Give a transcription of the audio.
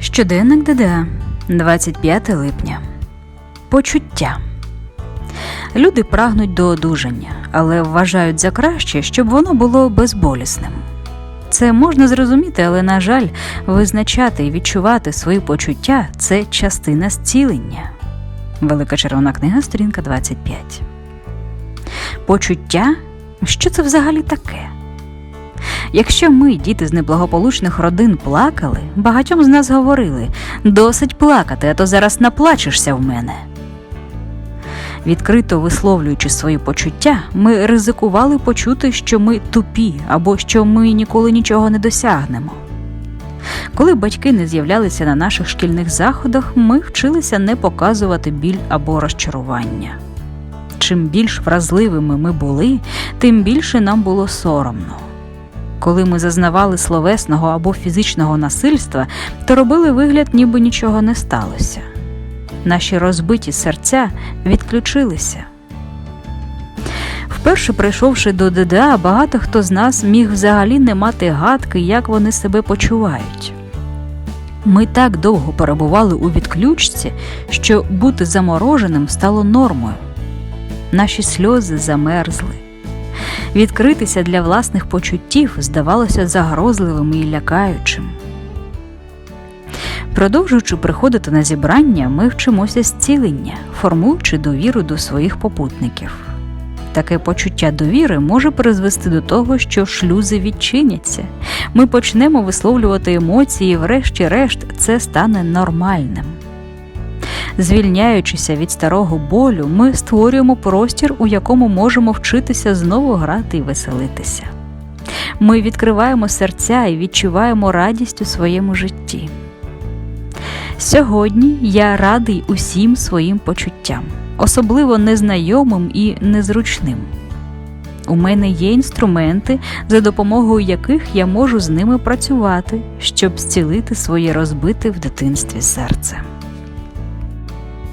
Щоденник ДДА, 25 липня. Почуття. Люди прагнуть до одужання, але вважають за краще, щоб воно було безболісним. Це можна зрозуміти, але, на жаль, визначати і відчувати свої почуття це частина зцілення. Велика червона книга, сторінка 25. Почуття? Що це взагалі таке? Якщо ми, діти з неблагополучних родин, плакали, багатьом з нас говорили досить плакати, а то зараз наплачешся в мене. Відкрито висловлюючи свої почуття, ми ризикували почути, що ми тупі або що ми ніколи нічого не досягнемо. Коли батьки не з'являлися на наших шкільних заходах, ми вчилися не показувати біль або розчарування. Чим більш вразливими ми були, тим більше нам було соромно. Коли ми зазнавали словесного або фізичного насильства, то робили вигляд, ніби нічого не сталося. Наші розбиті серця відключилися. Вперше прийшовши до ДДА, багато хто з нас міг взагалі не мати гадки, як вони себе почувають. Ми так довго перебували у відключці, що бути замороженим стало нормою. Наші сльози замерзли. Відкритися для власних почуттів здавалося загрозливим і лякаючим. Продовжуючи приходити на зібрання, ми вчимося зцілення, формуючи довіру до своїх попутників. Таке почуття довіри може призвести до того, що шлюзи відчиняться. Ми почнемо висловлювати емоції, врешті-решт, це стане нормальним. Звільняючися від старого болю, ми створюємо простір, у якому можемо вчитися знову грати і веселитися. Ми відкриваємо серця і відчуваємо радість у своєму житті. Сьогодні я радий усім своїм почуттям, особливо незнайомим і незручним. У мене є інструменти, за допомогою яких я можу з ними працювати, щоб зцілити своє розбите в дитинстві серце.